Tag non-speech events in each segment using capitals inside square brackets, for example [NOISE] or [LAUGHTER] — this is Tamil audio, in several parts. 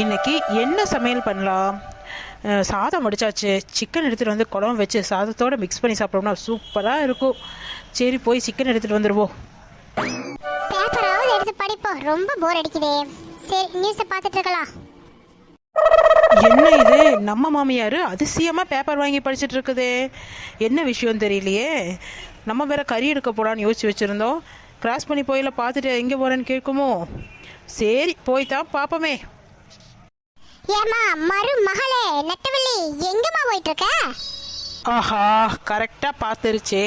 இன்னைக்கு என்ன சமையல் பண்ணலாம்? சாதம் முடிச்சாச்சு சிக்கன் எடுத்துகிட்டு வந்து குழம்பு வச்சு சாதத்தோட மிக்ஸ் பண்ணி சாப்பிட்டோம்னா சூப்பராக இருக்கும். சரி போய் சிக்கன் எடுத்துகிட்டு வந்துடுவோம் பேப்பராவது எடுத்து படிப்போம். ரொம்ப போர் அடிக்குதே. சரி நியூஸை பார்த்துட்டு இருக்கலாம் என்ன இது? நம்ம மாமியார் அதிசயமாக பேப்பர் வாங்கி படிச்சுட்டு இருக்குதே என்ன விஷயம் தெரியலையே. நம்ம வேற கறி எடுக்க போலான்னு யோசிச்சு வச்சுருந்தோம். கிராஸ் பண்ணி போயில பார்த்துட்டு எங்கே போகிறேன்னு கேட்குமோ? சரி போய் தான் பார்ப்போமே. ஏமா மறு மகளே நெட்டவள்ளி எங்கம்மா போயிட்டு இருக்க ஆஹா கரெக்டாக பார்த்துருச்சே.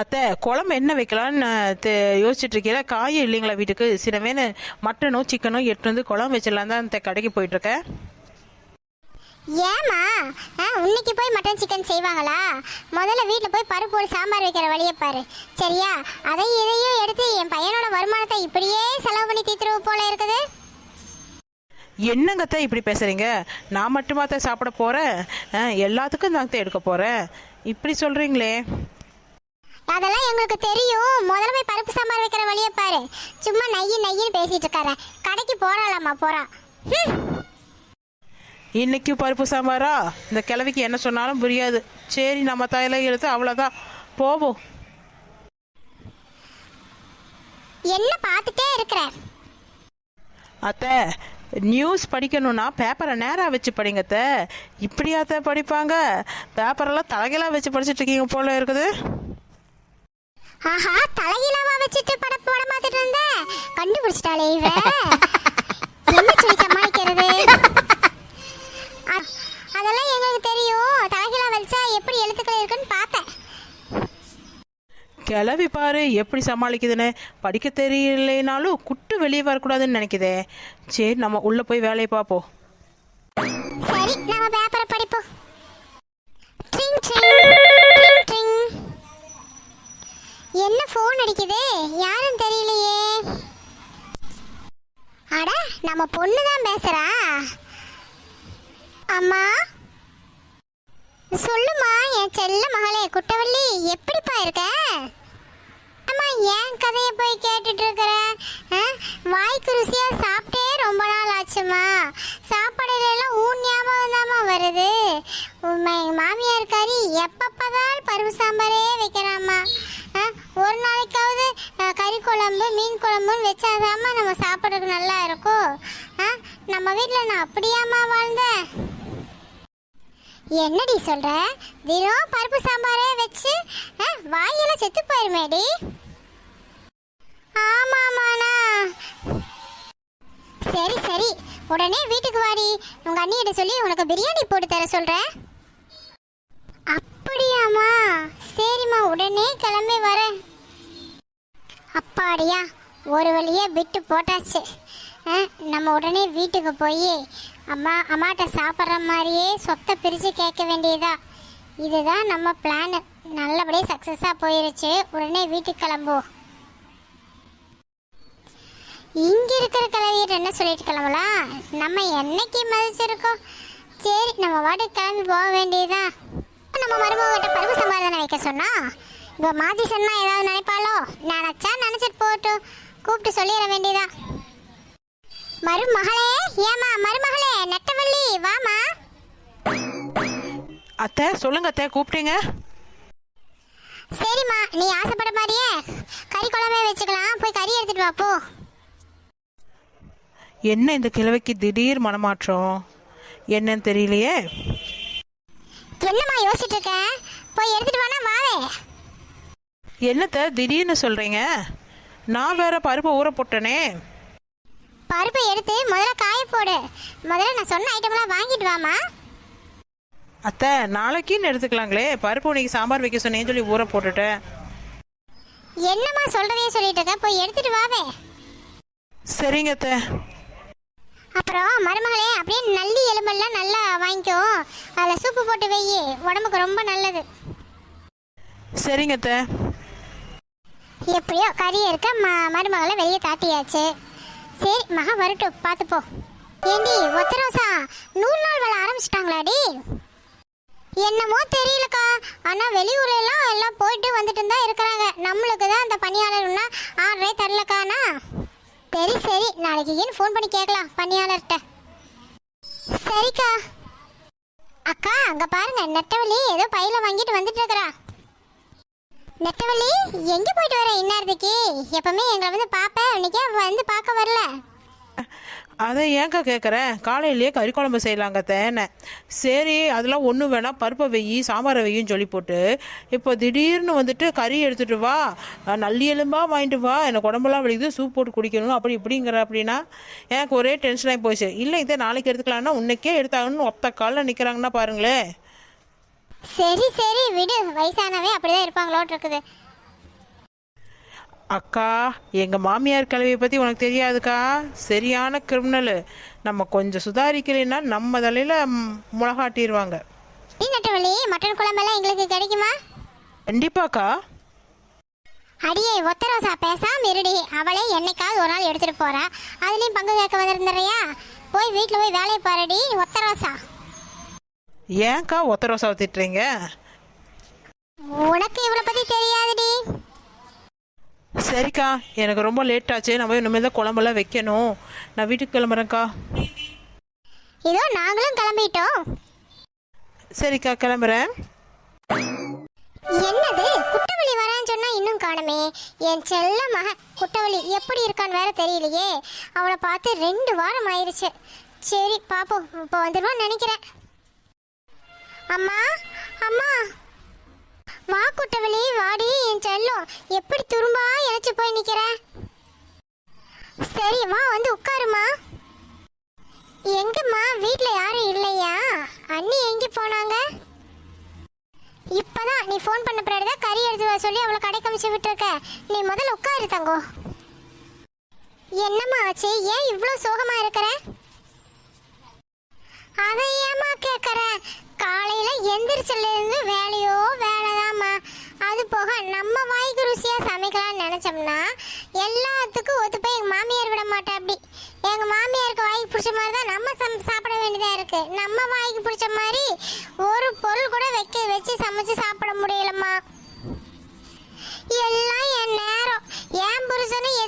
அத்தை குழம்பு என்ன வைக்கலான்னு யோசிச்சுட்டு இருக்கீங்களா? காயும் இல்லைங்களா வீட்டுக்கு? சில வேணு மட்டனோ சிக்கனோ எடுத்து வந்து குழம்பு வச்சிடலாம் தான் இந்த கடைக்கு போயிட்டுருக்கேன் ஏமா இன்னைக்கு போய் மட்டன் சிக்கன் செய்வாங்களா? முதல்ல வீட்டில் போய் பருப்பு போட்டு சாம்பார் வைக்கிற வழியை பாரு. சரியா? அதையும் இதையும் எடுத்து என் பையனோட வருமானத்தை இப்படியே செலவு பண்ணி தீத்துருவு போல இருக்குது. என்னங்கத்த இப்படி பேசுறீங்க? நான் மட்டுமா தான் சாப்பிட போகிறேன் எல்லாத்துக்கும் தான் தான் எடுக்க போகிறேன் இப்படி சொல்கிறீங்களே அதெல்லாம் எங்களுக்கு தெரியும். முதல்ல போய் பருப்பு சாம்பார் வைக்கிற வழியை பாரு. சும்மா நையி நையின்னு பேசிட்டு இருக்காரு கடைக்கு போறாளாமா போறான் ஹம். இன்னைக்கு பருப்பு சாம்பாரா? இந்த கிழவிக்கு என்ன சொன்னாலும் புரியாது. சரி நம்ம தாயில எடுத்து அவ்வளோதான் போவோம். என்ன பார்த்துட்டே இருக்கிற? அத்தை நியூஸ் படிக்கணும்னா பேப்பரை நேராக வச்சு படிங்க அத்தை. இப்படியாத்த படிப்பாங்க? பேப்பரெல்லாம் தலைகளாக வச்சு படிச்சுட்டு இருக்கீங்க போல இருக்குது. ஆஹா தலையிலவா வச்சுட்டு பட போட மாத்திட்டு இருந்த. கண்டுபிடிச்சிட்டாளே இவ. என்ன சொல்லி சமாளிக்கிறது? அதெல்லாம் எங்களுக்கு தெரியும். தலைகில வச்சா எப்படி எழுத்துக்கள் இருக்குன்னு பார்த்தேன். கிளவி பாரு எப்படி சமாளிக்குதுன்னு. படிக்க தெரியலைனாலும் குட்டு வெளியே வரக்கூடாதுன்னு நினைக்குதே. சரி நம்ம உள்ளே போய் வேலையை பார்ப்போம். சரி நம்ம பேப்பரை படிப்போம். என்ன ஃபோன் அடிக்குது? யாரும் தெரியலையே. அட நம்ம பொண்ணு தான் பேசுறா. அம்மா? சொல்லுமா என் செல்ல மகளே குட்டவள்ளி எப்படிப்பா இருக்க? அம்மா ஏன் கதையை போய் கேட்டுட்டு இருக்கிற? ஆ? வாய்க்கு ருசியா சாப்பிட்டே ரொம்ப நாள் ஆச்சுமா சாப்பாடுல எல்லாம் ஊன் ஞாபகம் தாம்மா வருது. உண்மை மாமியார் கறி எப்பப்பதான் பருப்பு சாம்பாரே வைக்கிறாம்மா. ஆ? ஒரு நாளைக்காவது கறி குழம்பு மீன் குழம்புன்னு வச்சாதாம்மா நம்ம சாப்பிட்றதுக்கு நல்லா இருக்கும். ஆ? நம்ம வீட்டில் நான் அப்படியாம்மா வாழ்ந்தேன்? என்னடி சொல்ற? தினம் பருப்பு சாம்பாரே வச்சு ஆ, வாயெல்லாம் செத்து போயிருமேடி? ஆமாமாண்ணா. சரி சரி. உடனே வீட்டுக்கு வாடி. உங்க அண்ணியிட்ட சொல்லி உனக்கு பிரியாணி போட்டு தர சொல்றேன் அப்படியாம்மா. சரிம்மா உடனே கிளம்பி வரேன். அப்பாடியா ஒரு வழியே விட்டு போட்டாச்சு. ஆ, நம்ம உடனே வீட்டுக்கு போய் அம்மா அம்மாட்ட சாப்பிட்ற மாதிரியே சொத்தை பிரித்து கேட்க வேண்டியதா? இதுதான் நம்ம பிளான் நல்லபடியாக சக்ஸஸாக போயிருச்சு. உடனே வீட்டுக்கு கிளம்புவோம். இங்கே இருக்கிற கலவியர் என்ன சொல்லிட்டு கிளம்பலாம் நம்ம என்னைக்கு மதிச்சிருக்கோம்? சரி நம்ம வாட்டுக்கு கிளம்பி போக வேண்டியதுதான். நம்ம மருமகிட்ட பருப்பு சம்பாதனை வைக்க சொன்னா? இப்போ மாதி சொன்னா ஏதாவது நினைப்பாளோ? நினைச்சா நினச்சிட்டு போகட்டும். கூப்பிட்டு சொல்லிட வேண்டியதா மருமகளே ஏமா மருமகளே நெட்டவள்ளி வாமா அத்தை சொல்லுங்க அத்தை கூப்பிட்டீங்க? சரிம்மா நீ ஆசைப்பட மாதிரியே கறி குழம்பே வச்சுக்கலாம். போய் கறி எடுத்துட்டு வா போ. என்ன இந்த கிழவிக்கு திடீர் மனமாற்றம்? என்னன்னு தெரியலையே? என்னம்மா யோசிச்சுட்டு இருக்க? போய் எடுத்துட்டு வானா வாவே. என்னத்த திடீர்னு சொல்கிறீங்க நான் வேற பருப்பு ஊற போட்டனே. பருப்பை எடுத்து முதல்ல காய போடு. முதல்ல நான் சொன்ன ஐட்டம்லாம் வாங்கிட்டு வாமா அத்தை நாளைக்குன்னு எடுத்துக்கலாங்களே. பருப்பு இன்னைக்கு சாம்பார் வைக்க சொன்னேன்னு சொல்லி ஊற போட்டுட்டேன். என்னம்மா சொல்றதே சொல்லிட்டு இருக்க? போய் எடுத்துட்டு வாவே. சரிங்க அத்தை. அப்புறம் மருமகளே அப்படியே நல்லி எலும்பெல்லாம் நல்லா வாங்கிக்கோ. அதில் சூப்பு போட்டு வெயி. உடம்புக்கு ரொம்ப நல்லது. சரிங்க அத்தை. எப்படியோ கறி இருக்க மருமகளை வெளியே தாட்டியாச்சு. சரி மகா வரட்டும் பார்த்துப்போ. ஏண்டி ஒத்தரோசா நூறு நாள் வேலை ஆரம்பிச்சிட்டாங்களாடி? என்னமோ தெரியலக்கா. ஆனால் வெளியூர்ல எல்லாம் எல்லாம் போயிட்டு வந்துட்டு தான் இருக்கிறாங்க. நம்மளுக்கு தான் அந்த பணியாளர்னா ஆறரை தரலக்கானா சரி சரி நாளைக்கு ஏன் ஃபோன் பண்ணி கேட்கலாம் பணியாளர்கிட்ட. சரிக்கா. அக்கா அங்கே பாருங்க நெட்டவழி ஏதோ பையில வாங்கிட்டு வந்துட்டு இருக்கிறா நெட்டவள்ளி எங்க போயிட்டு வர இன்னாரதுக்கு? எப்பவுமே எங்களை வந்து பாப்பேன் இன்னைக்கே வந்து பார்க்க வரல. அதை ஏன்க்கா கேட்குறேன் காலையிலேயே கறி குழம்பு செய்யலாங்க தேனை. சரி அதெல்லாம் ஒன்றும் வேணாம். பருப்பை வெயி சாம்பாரை வெய்யும் சொல்லி போட்டு இப்போ திடீர்னு வந்துட்டு கறி எடுத்துட்டு வா. நல்லி எலும்பாக வாங்கிட்டு வா. எனக்கு உடம்பெல்லாம் வலிக்குது சூப் போட்டு குடிக்கணும் அப்படி இப்படிங்கிற அப்படின்னா எனக்கு ஒரே டென்ஷன் ஆகி போச்சு. இல்லை இதை நாளைக்கு எடுத்துக்கலாம்னா உன்னைக்கே எடுத்தாங்கன்னு ஒத்த காலில் நிற்கிறாங்கன்னா பாருங்களேன். சரி சரி விடு. வயசானவே அப்படிதான் இருப்பாங்களோட்டு இருக்குது. அக்கா எங்கள் மாமியார் கிழவியை பற்றி உனக்கு தெரியாதுக்கா? சரியான கிரிமினலு நம்ம கொஞ்சம் சுதாரிக்கலைன்னா நம்ம தலையில் முளகாட்டிடுவாங்க நெட்டவள்ளி மட்டன் குழம்பெல்லாம் எங்களுக்கு கிடைக்குமா? கண்டிப்பாக்கா. அடியே ஒத்தரோசா பேசாம இருடி அவளே என்னைக்காவது ஒரு நாள் எடுத்துட்டு போறா. அதுலயும் பங்கு கேட்க வந்திருந்தறியா? போய் வீட்டுல போய் வேலையை பாருடி ஒத்தரோசா ஏன்க்கா ஒத்த ரோசாவை திட்டுறீங்க உனக்கு இவளை பத்தி தெரியாதுடி. சரிக்கா எனக்கு ரொம்ப லேட் ஆச்சு. நம்ம இனிமேல் தான் குழம்பெல்லாம் வைக்கணும். நான் வீட்டுக்கு கிளம்புறேன்க்கா. இதோ நாங்களும் கிளம்பிட்டோம். சரிக்கா கிளம்புறேன். என்னது? குட்டவழி வரான்னு சொன்னா இன்னும் காணுமே. என் செல்ல மக குட்டவழி எப்படி இருக்கான்னு வேற தெரியலையே. அவளை பார்த்து ரெண்டு வாரம் ஆயிருச்சு. சரி பாப்போம். இப்போ வந்துடுவான்னு நினைக்கிறேன். அம்மா அம்மா. வா குட்டவழி வாடி என் செல்லும். எப்படி துரும்பா இழைச்சு போய் நிக்கிற? சரி வா வந்து உட்காருமா எங்கம்மா? வீட்டில் யாரும் இல்லையா? அண்ணி எங்க போனாங்க? இப்பதான் நீ ஃபோன் பண்ண பிறகு தான் கறி எடுத்து வர சொல்லி அவளை கடைக்கு கமிச்சு விட்டுருக்க. நீ முதல்ல உட்காரு தங்கோ என்னம்மா ஆச்சு? ஏன் இவ்வளோ சோகமா இருக்கிற? அதை ஏமா கேட்குற காலையில் எந்திரிச்சிலேருந்து வேலையோ வேலையோ வேலைதாம்மா. அது போக நம்ம வாய்க்கு ருசியாக சமைக்கலாம்னு நினச்சோம்னா எல்லாத்துக்கும் ஒத்து போய் எங்கள் மாமியார் விட மாட்டேன் அப்படி. எங்கள் மாமியாருக்கு வாய்க்கு பிடிச்ச மாதிரி தான் நம்ம சம் சாப்பிட வேண்டியதாக இருக்குது நம்ம வாய்க்கு பிடிச்ச மாதிரி ஒரு பொருள் கூட வைக்க வச்சு சமைச்சு சாப்பிட முடியலம்மா. எல்லாம் என் நேரம். என் புருஷனும்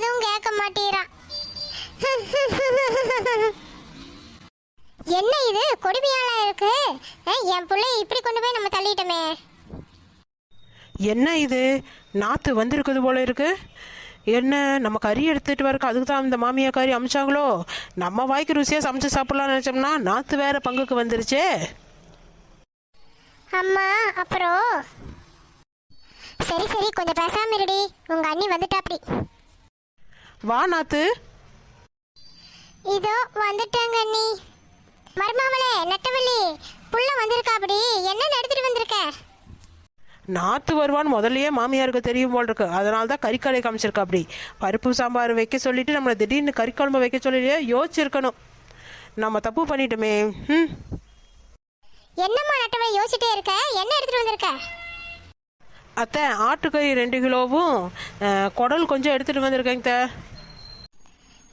என்ன இது? கொடுமையால இருக்கு? என் பிள்ளைய இப்படி கொண்டு போய் நம்ம தள்ளிட்டோமே. என்ன இது? நாற்று வந்திருக்குது போல இருக்கு. என்ன நம்ம கறி எடுத்துட்டு வரக்கு அதுக்கு தான் இந்த மாமியா கறி அமிச்சாங்களோ? நம்ம வாய்க்கு ருசியாக சமைச்சு சாப்பிடலாம்னு நினச்சோம்னா நாற்று வேற பங்குக்கு வந்துருச்சே. அம்மா அப்புறம் சரி சரி கொஞ்சம் பேசாம இருடி. உங்க அண்ணி வந்துட்டா அப்படி வா நாத்து. இதோ வந்துட்டாங்க அண்ணி. மருமாவளே நெட்டவள்ளி புள்ள வந்திருக்கா அப்படி என்ன எடுத்துட்டு வந்திருக்க? நாத்து வருவான்னு முதல்லயே மாமியாருக்கு தெரியும் போல் இருக்கு அதனால தான் கறிக்கடை காமிச்சிருக்கா அப்படி பருப்பு சாம்பார் வைக்க சொல்லிட்டு நம்மளை திடீர்னு கறி குழம்பு வைக்க சொல்லியே யோசிச்சிருக்கணும். நம்ம தப்பு பண்ணிட்டோமே ம்? என்னம்மா நெட்டவள்ளி யோசிச்சிட்டே இருக்க? என்ன எடுத்துட்டு வந்திருக்க? அத்தை ஆட்டுக்கறி ரெண்டு கிலோவும் குடல் கொஞ்சம் எடுத்துட்டு வந்திருக்கேங்க.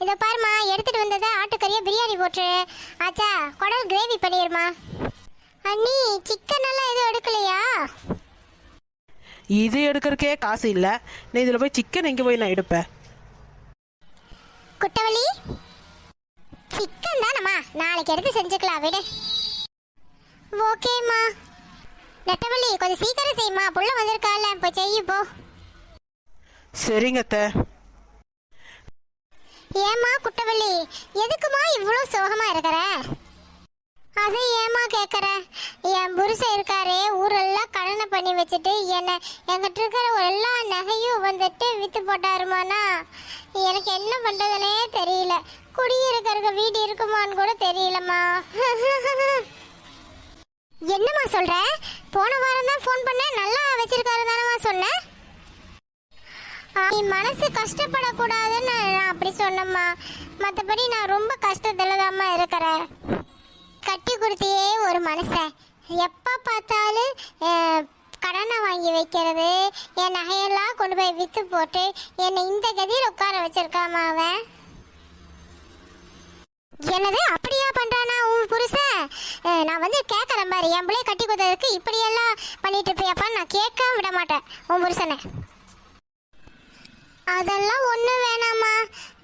இதை பாருமா எடுத்துட்டு வந்ததை ஆட்டுக்கறியை பிரியாணி போட்டு ஆச்சா குடல் கிரேவி பண்ணிருமா அண்ணி சிக்கன் எல்லாம் எதுவும் எடுக்கலையா? இது எடுக்கிறக்கே காசு இல்லை. நீ இதில் போய் சிக்கன் எங்கே போய் நான் எடுப்பேன்? குட்டவள்ளி சிக்கன் தானம்மா? நாளைக்கு எடுத்து செஞ்சுக்கலாம் விடு. ஓகேம்மா. நெட்டவள்ளி கொஞ்சம் சீக்கிரம் செய்யுமா புள்ள வந்திருக்கால போய் செய்யு போ. சரிங்க அத்தை. ஏம்மா குட்டவள்ளி? எதுக்குமா இவ்வளோ சோகமா இருக்கிற? அதை ஏமா கேட்குற என் புருஷன் இருக்காரே ஊரெல்லாம் கடனை பண்ணி வச்சுட்டு என்னை என்கிட்ட இருக்கிற எல்லா நகையும் வந்துட்டு விற்று போட்டாருமானா எனக்கு என்ன பண்ணுறதுனே தெரியல. குடியிருக்கிறக்க வீடு இருக்குமான்னு கூட தெரியலம்மா. என்னம்மா சொல்கிற போன வாரம் தான் ஃபோன் பண்ணேன் நல்லா வச்சிருக்காரு தானம்மா சொன்னேன் நீ மனசு கஷ்டப்படக்கூடாதுன்னு நான் அப்படி சொன்னம்மா. மற்றபடி நான் ரொம்ப கஷ்டத்தில் தாம்மா இருக்கிறேன். கட்டி கொடுத்தியே ஒரு மனுஷன். எப்போ பார்த்தாலும் கடனை வாங்கி வைக்கிறது என் நகையெல்லாம் கொண்டு போய் விற்று போட்டு என்னை இந்த கதியில் உட்கார வச்சிருக்காமா அவன். என்னது அப்படியா பண்ணுறானா உன் புருஷன்? நான் வந்து கேட்குறேன் பாரு என் பிள்ளைய கட்டி கொடுத்ததுக்கு இப்படியெல்லாம் பண்ணிட்டு இருப்பியாப்பான்னு நான் கேட்க விட மாட்டேன் உன் புருஷனை. அதெல்லாம் ஒன்றும் வேணாம்மா.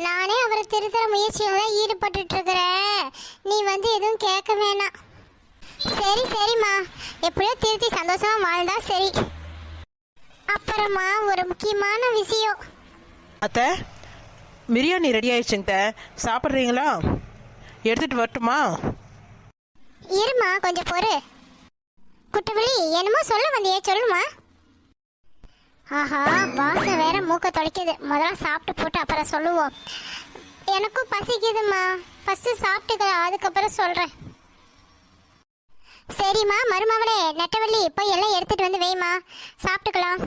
நானே அவரை திருத்துற முயற்சியில் தான் ஈடுபட்டுட்டு இருக்கிறேன் நீ வந்து எதுவும் கேட்க வேணாம். சரி சரிம்மா. எப்படியோ திருத்தி சந்தோஷமா வாழ்ந்தா சரி. அப்புறமா ஒரு முக்கியமான விஷயம். அத்தை பிரியாணி ரெடி ஆயிடுச்சுங்க. சாப்பிட்றீங்களா? எடுத்துகிட்டு வரட்டுமா? இருமா கொஞ்சம் பொறு. குட்டவழி என்னமோ சொல்ல வந்தியே சொல்லுமா ஆஹா வாசம் வேற மூக்க தொலைக்குது. முதல்ல சாப்பிட்டு போட்டு அப்புறம் சொல்லுவோம். எனக்கும் பசிக்குதுமா ஃபர்ஸ்ட் சாப்பிட்டுக்க அதுக்கப்புறம் சொல்றேன். சரிம்மா மருமவளே நெட்டவள்ளி போய் எல்லாம் எடுத்துட்டு வந்து வைமா சாப்பிட்டுக்கலாம்.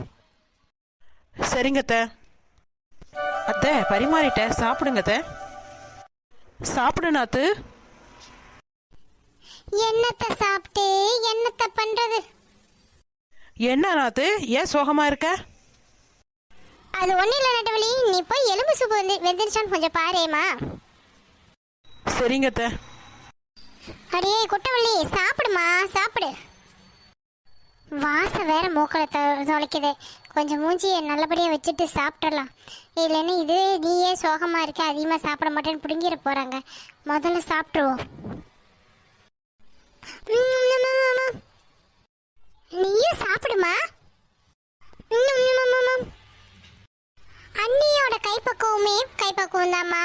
சரிங்க அத்தை. அத்தை பரிமாறிட்டேன் சாப்பிடுங்க அத்தை. சாப்பிடு நாத்து என்னத்த சாப்பிட்டு என்னத்த பண்றது? என்ன நாத்து ஏன் சோகமா இருக்க? அது ஒன்றும் இல்லை நெட்டவள்ளி நீ போய் எலும்பு சூப்பு வந்து வெந்துருச்சான்னு கொஞ்சம் பாரேம்மா. சரிங்க அத்தை. அடியே குட்டவள்ளி சாப்பிடுமா? சாப்பிடு. வாசம் வேற மூக்களை தொலைக்குது. கொஞ்சம் மூஞ்சியை நல்லபடியாக வச்சுட்டு சாப்பிட்றலாம் இல்லைன்னா இது நீயே சோகமாக இருக்க அதிகமாக சாப்பிட மாட்டேன்னு பிடுங்கிட போகிறாங்க முதல்ல சாப்பிட்ருவோம் நீயும் சாப்பிடுமா அண்ணியோட கைப்பக்குவமே கைப்பக்குவம் தாம்மா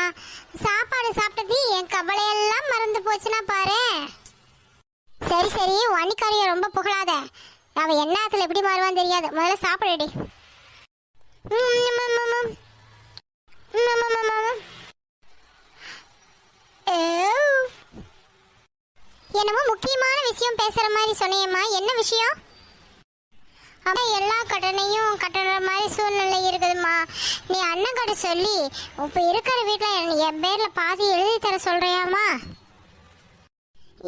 சாப்பாடு சாப்பிட்டது என் கவலையெல்லாம் மறந்து போச்சுன்னா பாரு சரி சரி உன் ரொம்ப புகழாத அவ என்னாத்துல எப்படி மாறுவான்னு தெரியாது முதல்ல சாப்பிடுடி ம், ம், என்னமோ முக்கியமான விஷயம் பேசுற மாதிரி சொன்னியம்மா என்ன விஷயம் அப்ப எல்லா கடனையும் கட்டுற மாதிரி சூழ்நிலை இருக்குதும்மா. நீ அண்ணன் கடை சொல்லி இப்போ இருக்கிற வீட்டில் என் பேரில் பாதி எழுதி தர சொல்கிறியாம்மா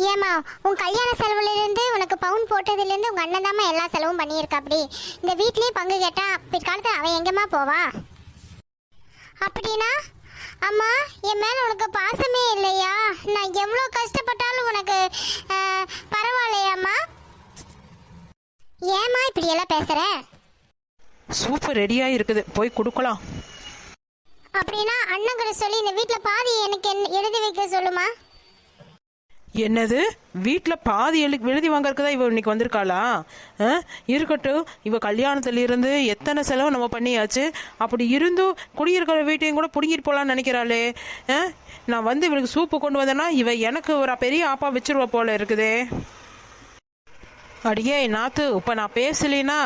ஏமா உன் கல்யாண செலவுலேருந்து உனக்கு பவுன் போட்டதுலேருந்து உங்கள் அண்ணன் தாம்மா எல்லா செலவும் பண்ணியிருக்காப்படி இந்த வீட்லேயே பங்கு கேட்டால் பிற்காலத்தில் அவன் எங்கேம்மா போவா? அப்படின்னா அம்மா என் மேலே உனக்கு பாசமே இல்லையா? நான் எவ்வளோ கஷ்டப்பட்டாலும் உனக்கு பரவாயில்லையாம்மா? ஏம்மா இப்படி எல்லாம் பேசுற? சூப்பு ரெடியாக இருக்குது போய் கொடுக்கலாம். அப்படின்னா அண்ணங்கிட்ட சொல்லி இந்த வீட்ல பாதி எனக்கு எழுதி வைக்க சொல்லுமா? என்னது? வீட்டில் பாதி எழு எழுதி வாங்கறதுக்கு தான் இவ இன்னைக்கு வந்திருக்காளா? இருக்கட்டும். இவ கல்யாணத்துல இருந்து எத்தனை செலவு நம்ம பண்ணியாச்சு? அப்படி இருந்தும் குடியிருக்கிற வீட்டையும் கூட பிடுங்கிட்டு போகலான்னு நினைக்கிறாளே? நான் வந்து இவளுக்கு சூப்பு கொண்டு வந்தேன்னா இவ எனக்கு ஒரு பெரிய ஆப்பா வச்சிருவா போல இருக்குதே. அடியே நாத்து இப்போ நான் பேசலைன்னா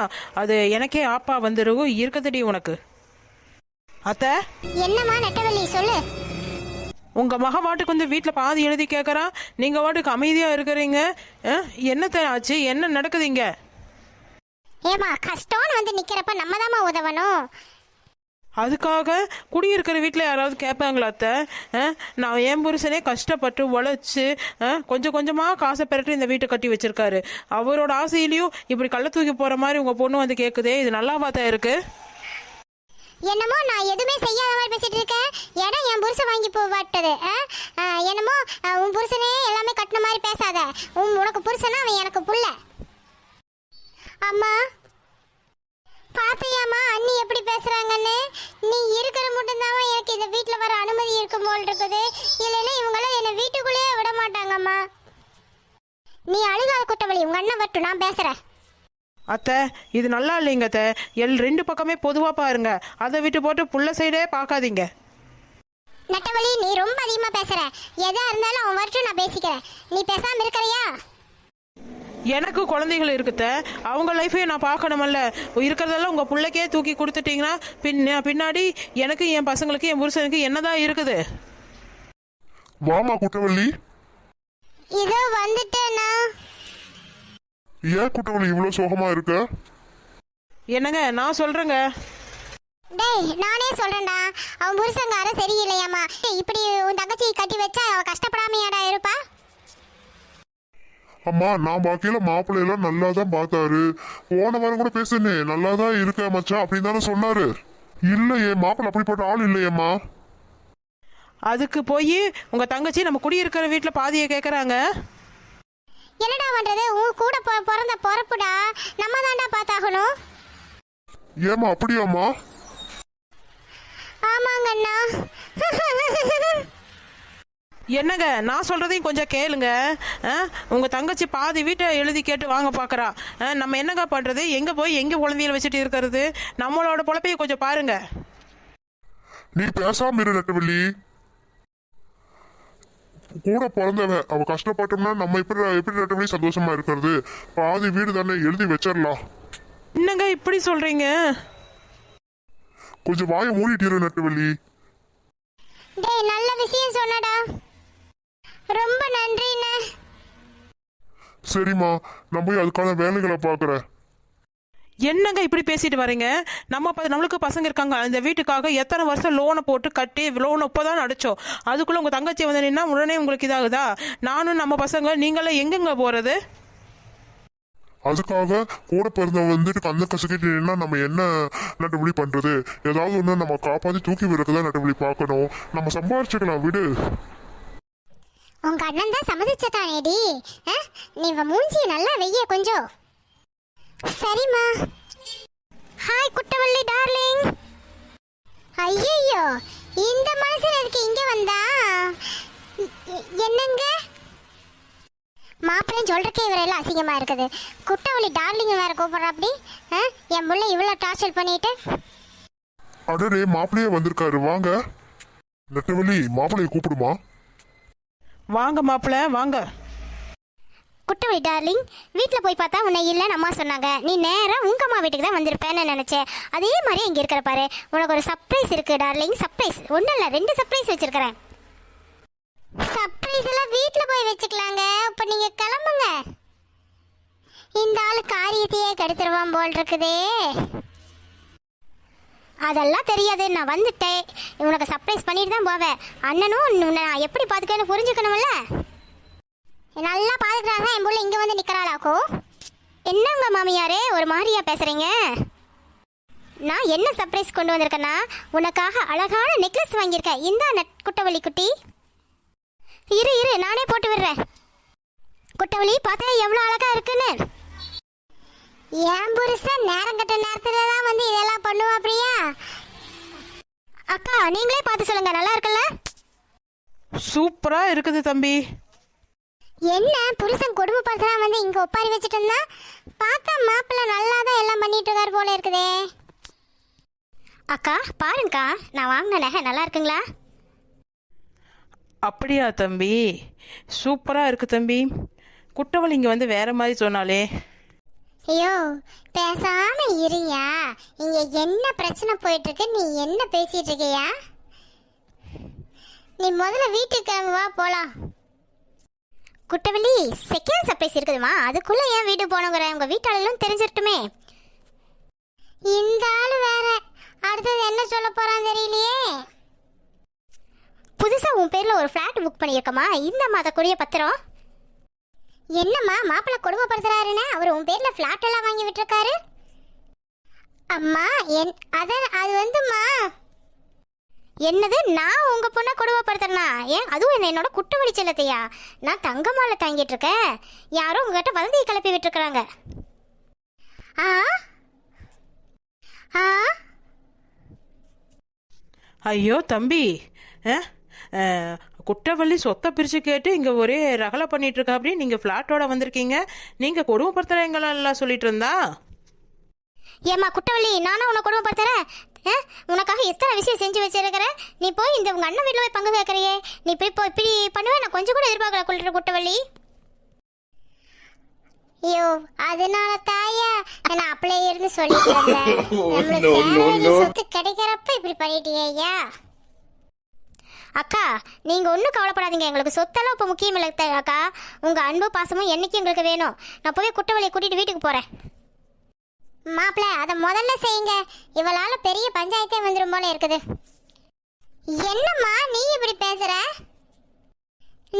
அது எனக்கே ஆப்பா வந்துடும் இருக்கத்தடி உனக்கு. அத்தை? என்னம்மா நெட்டவள்ளி சொல்லு. உங்க மக வாட்டுக்கு வந்து வீட்டில் பாதி எழுதி கேட்குறா நீங்க வாட்டுக்கு அமைதியா இருக்கிறீங்க. என்னத்த ஆச்சு? என்ன நடக்குதுங்க ஏமா கஷ்டம்னு வந்து நிக்கிறப்ப நம்ம தாம்மா உதவணும். அதுக்காக குடியிருக்கிற வீட்டில் யாராவது கேட்பாங்களா அத்தை? நான் என் புருஷனே கஷ்டப்பட்டு உழைச்சி கொஞ்சம் கொஞ்சமாக காசை பெறட்டு இந்த வீட்டை கட்டி வச்சிருக்காரு. அவரோட ஆசையிலையும் இப்படி கள்ள தூக்கி போகிற மாதிரி உங்கள் பொண்ணு வந்து கேட்குதே இது நல்லாவா தான் இருக்கு? என்னமோ நான் எதுவுமே செய்யாத மாதிரி பேசிட்டு இருக்கேன் இடம் என் புருஷன் வாங்கி போட்டது ஆ, என்னமோ உன் புருஷனே எல்லாமே கட்டின மாதிரி பேசாத. உன் உனக்கு புருஷனா அவன் எனக்கு புள்ள. அம்மா பாத்தியாம்மா அண்ணி எப்படி பேசுறாங்கன்னு? நீ இருக்கிற மட்டும்தான் எனக்கு இந்த வீட்ல வர அனுமதி இருக்கும் போல் இருக்குது. இல்லைன்னா இவங்களாம் என்னை வீட்டுக்குள்ளேயே விட மாட்டாங்கம்மா. நீ அழுகாத குட்டவழி உங்க அண்ணன் வரட்டும் நான் பேசுறேன். அத்தை இது நல்லா இல்லைங்க அத்தை. எல் ரெண்டு பக்கமே பொதுவாக பாருங்க. அதை விட்டு போட்டு புள்ள சைடே பார்க்காதீங்க. நட்டவழி நீ ரொம்ப அதிகமா பேசுற. எதா இருந்தாலும் அவன் வரட்டும் நான் பேசிக்கிறேன். நீ பேசாம இருக்கிறியா? எனக்கு குழந்தைகள் இருக்குத்த அவங்க லைஃபையும் நான் பார்க்கணுமல்ல. இருக்கிறதெல்லாம் உங்கள் பிள்ளைக்கே தூக்கி கொடுத்துட்டீங்கன்னா பின்ன பின்னாடி எனக்கு என் பசங்களுக்கு என் புருஷனுக்கு என்னதான் இருக்குது? வாமா குட்டவள்ளி. இதோ வந்துட்டேனா ஏன் குட்டவள்ளி இவ்வளோ சோகமா இருக்க? என்னங்க நான் சொல்கிறேங்க டேய் நானே சொல்றேன்டா. அவன் புருஷங்கார சரியில்லையாம்மா. டேய், இப்படி உன் தங்கச்சி கட்டி வச்சா அவ கஷ்டப்படாமையாடா இருப்பா? அம்மா நான் பாக்கையில மாப்பிள்ளை எல்லாம் நல்லா தான் பார்த்தாரு. போன வாரம் கூட பேசுனே நல்லா தான் இருக்க மச்சான் அப்படின்னு தானே சொன்னாரு. இல்லையே மாப்பிள்ளை அப்படிப்பட்ட ஆள் இல்லையேம்மா. அதுக்கு போய் உங்கள் தங்கச்சி நம்ம குடியிருக்கிற வீட்டில் பாதியை கேட்குறாங்க என்னடா பண்றது? உன் கூட பொ- பிறந்த பொறப்புடா. நம்ம தான்டா பார்த்தாகணும். ஏம்மா அப்படியாம்மா? என்னங்க நான் சொல்றதையும் கொஞ்சம் கேளுங்க. ஆ? உங்க தங்கச்சி பாதி வீட்டை எழுதி கேட்டு வாங்க பாக்குறா. ஆ, நம்ம என்னங்க பண்றது? எங்க போய் எங்க குழந்தையில வச்சுட்டு இருக்கிறது? நம்மளோட பொழப்பையும் கொஞ்சம் பாருங்க. நீ பேசாம இரு நெட்டவள்ளி கூட பிறந்தவ அவ கஷ்டப்பட்டோம்னா நம்ம எப்படி எப்படி நெட்டவள்ளி சந்தோஷமா இருக்கிறது? பாதி வீடு தானே எழுதி வச்சிடலாம். என்னங்க இப்படி சொல்றீங்க? கொஞ்சம் வாயை மூடிட்டு இரு நெட்டவள்ளி டேய் நல்ல விஷயம் சொன்னடா. ரொம்ப நன்றிண்ணே. சரிம்மா நான் போய் அதுக்கான வேலைகளை பார்க்குறேன். என்னங்க இப்படி பேசிட்டு வரீங்க? நம்ம ப- நம்மளுக்கு பசங்க இருக்காங்க. அந்த வீட்டுக்காக எத்தனை வருஷம் லோனை போட்டு கட்டி லோன் இப்போதான் அடைச்சோம். அதுக்குள்ள உங்க தங்கச்சி வந்து நின்னா உடனே உங்களுக்கு இதாகுதா? நானும் நம்ம பசங்க நீங்களே எங்கெங்க போறது? அதுக்காக கூட பிறந்தவன் வந்துட்டு கந்த கசக்கிட்டு நம்ம என்ன நட்டுபடி பண்றது? ஏதாவது ஒன்று நம்ம காப்பாத்தி தூக்கி விடுறதுதான் நட்டுபடி பார்க்கணும். நம்ம சம்பாரிச்சுக்கலாம் விடு. உங்க அண்ணன் தான் சம்மதிச்சதானேடி ஆ? நீ மூஞ்சியை நல்லா வெய்ய கொஞ்சம் சரிம்மா. ஹாய் குட்டவள்ளி டார்லிங் ஐயோ இந்த மனுஷன் எதுக்கு இங்க வந்தா? என்னங்க? மாப்பிள்ளையும் சொல்றக்கே இவரெல்லாம் அசிங்கமா இருக்குது. குட்டவள்ளி டார்லிங் வேற கூப்பிடுற அப்படி என் பிள்ளை இவ்வளோ டார்ச்சர் பண்ணிட்டு. அடரே மாப்பிள்ளையே வந்திருக்காரு. வாங்க. நெட்டவள்ளி மாப்பிள்ளையை கூப்பிடுமா? வாங்க மாப்பிள்ள வாங்க. குட்டவழி டார்லிங். வீட்டில் போய் பார்த்தா உன்னை இல்லைன்னு அம்மா சொன்னாங்க. நீ நேராக உங்கள் அம்மா வீட்டுக்கு தான் வந்திருப்பேன்னு நினச்சேன். அதே மாதிரி இங்கே இருக்கிற பாரு. உனக்கு ஒரு சர்ப்ரைஸ் இருக்குது டார்லிங். சர்ப்ரைஸ் ஒன்றும் இல்லை ரெண்டு சர்ப்ரைஸ் வச்சுருக்கிறேன். சர்ப்ரைஸ் எல்லாம் வீட்டில் போய் வச்சுக்கலாங்க. இப்போ நீங்கள் கிளம்புங்க. இந்த ஆள் காரியத்தையே கெடுத்துருவான் போல் இருக்குதே. அதெல்லாம் தெரியாது. நான் வந்துட்டேன். உனக்கு சர்ப்ரைஸ் பண்ணிட்டு தான் போவேன். அண்ணனும் உன்னை நான் எப்படி பார்த்துக்கன்னு புரிஞ்சுக்கணும்ல? நல்லா பார்த்துக்கிறாங்க. என் பிள்ளை இங்கே வந்து நிற்கிறாளாக்கோ என்னங்க மாமியாரே ஒரு மாதிரியா பேசுகிறீங்க நான் என்ன சர்ப்ரைஸ் கொண்டு வந்திருக்கேன்னா உனக்காக அழகான நெக்லஸ் வாங்கியிருக்கேன். இந்தா நட் குட்டவள்ளி குட்டி. இரு இரு நானே போட்டு விடுறேன். குட்டவள்ளி பார்த்தா எவ்வளோ அழகாக இருக்குன்னு. என் புருஷன் நேரம் கட்ட நேரத்துல தான் வந்து இதெல்லாம் பண்ணுவா பிரியா. அக்கா நீங்களே பார்த்து சொல்லுங்க நல்லா இருக்குல்ல? சூப்பரா இருக்குது தம்பி. என்ன புருஷன் குடும்பப்படுத்துறான் வந்து இங்க ஒப்பாரி வச்சுட்டு இருந்தா? பார்த்தா மாப்பிள்ளை நல்லா தான் எல்லாம் பண்ணிட்டு இருக்காரு போல இருக்குதே. அக்கா பாருங்கக்கா நான் வாங்கின நகை நல்லா இருக்குங்களா? அப்படியா தம்பி? சூப்பரா இருக்கு தம்பி. குட்டவள் இங்க வந்து வேற மாதிரி சொன்னாலே. ஐயோ பேசாம இருயா இங்க என்ன பிரச்சனை போயிட்டு இருக்கு நீ என்ன பேசிட்டு இருக்கியா நீ முதல்ல வீட்டுக்கு கிளம்பு வா போலாம். குட்டவள்ளி செகண்ட் சர்ப்ரைஸ் இருக்குதுமா அதுக்குள்ள ஏன் வீடு போனோங்கிற உங்க வீட்டாளர்களும் தெரிஞ்சிருட்டுமே. இந்த ஆள் வேற. அடுத்தது என்ன சொல்ல போறான் தெரியலையே. புதுசா உன் பேர்ல ஒரு ஃபிளாட் புக் பண்ணியிருக்கமா? இந்த கூடிய பத்திரம். என்னம்மா மாப்பிள்ளை கொடுமைப்படுத்துறாருன்னு? அவர் உன் பேர்ல ஃபிளாட் எல்லாம் வாங்கி விட்டுருக்காரு? அம்மா என் அத அது வந்துமா என்னது நான் உங்க பொண்ணை கொடுமைப்படுத்துறேனா? ஏன் அதுவும் என்ன என்னோட குட்டவழி செல்லத்தையா நான் தங்கமால தங்கிட்டு இருக்கேன். யாரும் உங்ககிட்ட வதந்தியை கிளப்பி விட்டுருக்குறாங்க. ஆ? ஆ? ஐயோ தம்பி. குட்டவள்ளி சொத்தை பிரிச்சு கேட்டு இங்க ஒரே ரகலை பண்ணிட்டு இருக்கா அப்படி நீங்க பிளாட்டோட வந்திருக்கீங்க. நீங்க கொடுமைப்படுத்துறீங்களா சொல்லிட்டு இருந்தா? ஏம்மா குட்டவள்ளி நானும் உன்னை கொடுமைப்படுத்துறேன்? உனக்காக எத்தனை விஷயம் செஞ்சு வச்சிருக்கிறேன் நீ போய் இந்த உங்க அண்ணன் வீட்டில் போய் பங்கு கேட்கறியே. நீ இப்படி போ இப்படி பண்ணுவேன் நான் கொஞ்சம் கூட எதிர்பார்க்கல குளிர குட்டவள்ளி ஐயோ அதனால தாயா நான் அப்படியே இருந்து சொல்லிட்டு இருந்தேன் நம்மளுக்கு சொத்து கிடைக்கிறப்ப இப்படி பண்ணிட்டியே ஐயா. அக்கா நீங்க ஒன்றும் கவலைப்படாதீங்க. எங்களுக்கு சொத்தெல்லாம் இப்போ முக்கியம் இல்லை அக்கா. உங்க அன்பு பாசமும் என்னைக்கும் எங்களுக்கு வேணும். நான் போய் குட்டவழியை கூட்டிட்டு வீட்டுக்கு போறேன். மாப்பிள்ள அதை முதல்ல செய்யுங்க. இவளால பெரிய பஞ்சாயத்தே வந்துடும் போல இருக்குது. என்னம்மா நீ இப்படி பேசுற?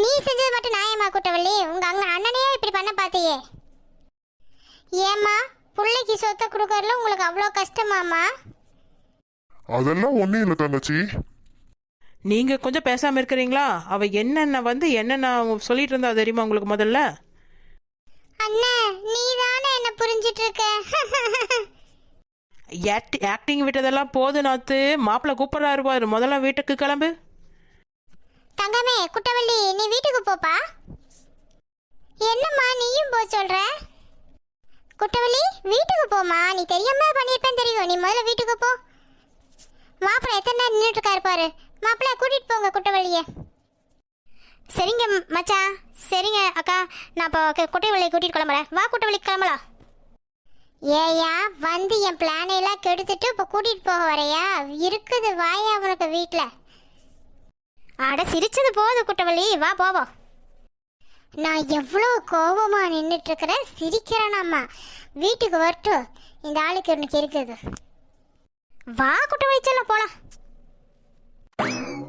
நீ செஞ்சது மட்டும் நியாயமா குட்டவள்ளி உங்க அங்க அண்ணனையே இப்படி பண்ண பாத்தியே. ஏம்மா பிள்ளைக்கு சொத்தை கொடுக்கறதுல உங்களுக்கு அவ்வளோ கஷ்டமாம்மா? அதெல்லாம் ஒன்றும் இல்லை தங்கச்சி. நீங்க கொஞ்சம் பேசாம இருக்கிறீங்களா? அவ என்னென்ன வந்து என்னென்ன சொல்லிட்டு இருந்தா தெரியுமா உங்களுக்கு முதல்ல? அண்ணா நீ தானே என்ன புரிஞ்சிட்டு இருக்க? [LAUGHS] ஆக்டிங் விட்டதெல்லாம் போதும் நாத்து. மாப்பிள்ளை கூப்பிட்றாரு பாரு. முதல்ல வீட்டுக்கு கிளம்பு. தங்கமே குட்டவள்ளி நீ வீட்டுக்கு போப்பா. என்னம்மா நீயும் போ சொல்ற? குட்டவள்ளி வீட்டுக்கு போமா நீ தெரியாம பண்ணியிருப்பேன் தெரியும். நீ முதல்ல வீட்டுக்கு போ. மாப்பிள்ளை எத்தனை நேரம் நின்றுட்டு இருக்காரு பாரு. மாப்பிள்ளை கூட்டிட்டு போங்க குட்டவள்ளிய. சரிங்க மச்சா. மச்சான் சரிங்க அக்கா. நான் இப்போ குட்டவள்ளியை கூட்டிட்டு கிளம்புறேன். வா குட்டவள்ளி கிளம்பலாம். ஏயா வந்து என் பிளானை எல்லாம் கெடுத்துட்டு இப்போ கூட்டிட்டு போக வரையா? இருக்குது வாயா உனக்கு வீட்டில் அட சிரிச்சது போகுது குட்டவள்ளி. வா போவோம். நான் எவ்வளோ கோபமாக நின்றுட்டுருக்குறேன் சிரிக்கிறேனாம்மா வீட்டுக்கு வரட்டும். இந்த ஆளுக்கு எனக்கு இருக்குது வா குட்டவழிச்சல போகலாம்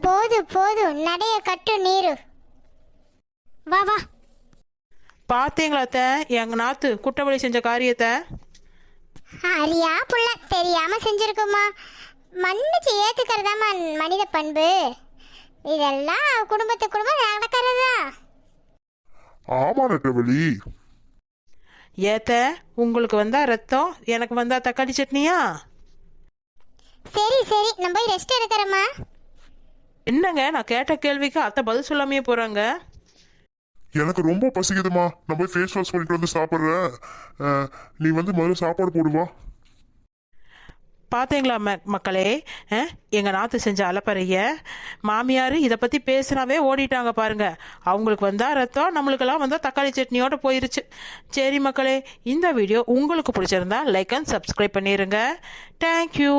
போது போது. நடைய கட்டு நீரு. வா வா. பார்த்தீங்களா அத்தை? எங்கள் நாத்து குட்டவழி செஞ்ச காரியத்தை? அரியா புள்ள. தெரியாம செஞ்சிருக்குமா. மன்னிச்சு ஏத்துக்கிறதாம்மா மனித பண்பு. இதெல்லாம் குடும்பத்து குடும்பம் நடக்கிறதா? ஆமா நெட்டவழி ஏத்த உங்களுக்கு வந்தா ரத்தம் எனக்கு வந்தா தக்காளி சட்னியா? சரி சரி. நான் போய் ரெஸ்ட் எடுக்கிறேம்மா. என்னங்க? நான் கேட்ட கேள்விக்கு அத்தை பதில் சொல்லாமையே போகிறாங்க எனக்கு ரொம்ப பசிக்குதுமா. நான் போய் ஃபேஸ் வாஷ் பண்ணிட்டு வந்து சாப்பிட்றேன். நீ வந்து முதல்ல சாப்பாடு போடுவா பார்த்தீங்களா மக்களே? எங்கள் நாத்து செஞ்ச அலப்பறைய? மாமியார் இதை பற்றி பேசுனாவே ஓடிட்டாங்க பாருங்க. அவங்களுக்கு வந்தால் ரத்தம் நம்மளுக்கெல்லாம் வந்தால் தக்காளி சட்னியோட போயிருச்சு. சரி மக்களே இந்த வீடியோ உங்களுக்கு பிடிச்சிருந்தா லைக் அண்ட் சப்ஸ்கிரைப் பண்ணிடுங்க தேங்க்யூ